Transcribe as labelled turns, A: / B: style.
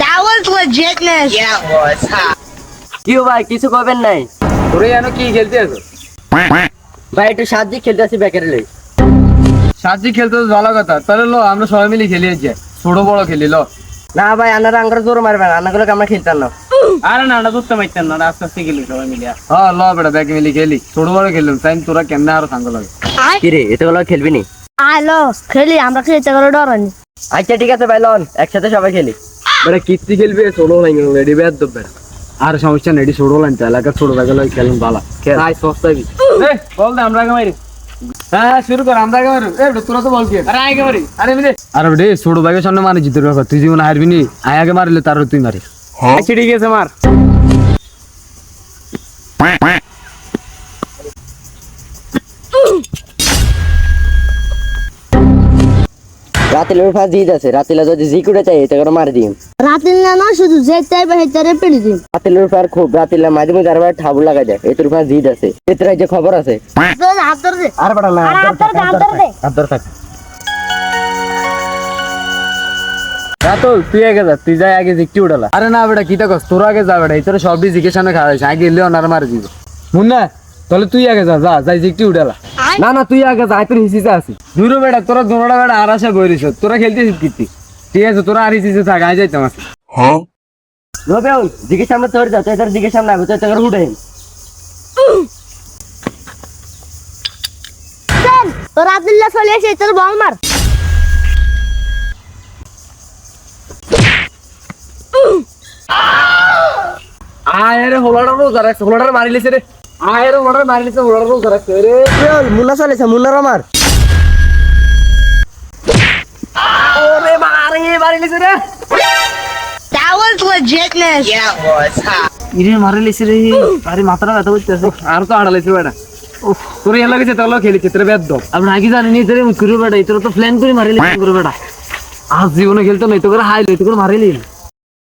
A: That was legitness.
B: কি ও ভাই কিছু করবেন নাই?
C: তোরে কি খেলতে আছো
B: ভাই একটু সাহায্য খেলতে আসি বেকারে লই
C: সাজি খেলতে তো ভালো কথা। তাহলে লো আমরা সবাই মিলে খেলি আজকে ছোট বড় খেলি লো।
B: না ভাই আনারা আঙ্গার জোর মারবেন আনাগুলো আমরা খেলতাম না।
D: আরে না না ধরতে পারতেন না আস্তে আস্তে গেলি সবাই মিলিয়া
C: হ্যাঁ লো বেটা ব্যাগ মিলি খেলি। ছোট বড় খেললাম তাই তোরা কেমনে আরও সাঙ্গ লাগে?
B: কি রে এতগুলো খেলবি নি?
A: আলো খেলি আমরা খেলতে গেলে ডরানি
B: আচ্ছা ঠিক আছে ভাই লন একসাথে সবাই খেলি।
C: বেটা কিস্তি খেলবি ছোট লাইন রেডি দেব আর সমস্যা নেই ছোট লাইন তো এলাকার ছোট ব্যাগ লাগে খেলুন ভালো তাই সস্তাবি
D: বল দে আমরা আগে মারি।
C: হ্যাঁ শুরু কর আমরা আগে মারু। এ তোরা তো বল কি?
D: আরে আগে মারি।
C: আরে মিলে আরে বেটা ছোট ব্যাগের সামনে মানে জিতের ব্যাপার তুই জীবন হারবি নি। আয় আগে মারলে তারও তুই মারিস।
D: আচ্ছা ঠিক আছে মার।
B: রাতিলের ফাঁস দিয়ে আছে রাতিলে যদি জিকুড়ে চাই এটা করে মারি দিম।
A: রাতে না না শুধু যেতে হবে হেতে পেড়ে দিন
B: রাতিলের ফার খুব রাতিলে মাঝে মাঝে আরবার ঠাবু লাগা যায় এতুর ফাঁস জিদ আছে এতরা যে খবর আছে।
A: হাত দে।
B: আর না
A: দে, দে।
B: থাক
C: রাতুল তুই আগে যা তুই যাই আগে জিকটি উড়ালা আরে না বেটা কি কস তোর আগে যা বেটা তোর সব জিকের সামনে খাওয়া হয়েছে। আগে মারি দিব। মুন্না তাহলে তুই আগে যা যা যাই জিকটি উড়ালা না না তুই আগে যা তোর হিসিতে আছি। দূর বেটা তোরা দোনোটা বেটা আর আসা বইরিস তোরা খেলতেছিস কিতি ঠিক আছে তোরা আর হিসিতে থাক আয় যাইতাম আজকে।
B: রবেউল দিকে সামনে তোর যা তুই তোর দিকে সামনে আগে তুই তোর উঠে
A: চল তো রাতুল্লাহ চলে এসে তোর বল মার।
C: আয় রে হোলাটা রোজা রাখছে হোলাটা মারি লিছে রে। হোলাটা রোজা রাখছে রে
B: রবেউল মুন্না চলেছে মুন্নার আমার
C: ওরে মারি মারি লিছে রে
A: That was legitness.
D: ইরে মারি লিছি রে আরে মাথাটা ব্যথা করতেছে
C: আর তো আড়া লিছে বেটা তোর এলা গেছে তোর খেলিছে তোর বেদ
D: আমরা আগে জানি নি তোরে মুকুরু বেটা তোর তো প্ল্যান করে মারি করে বেটা
C: আজ জীবনে খেলতো না তো করে হাই লইতো করে মারি লিল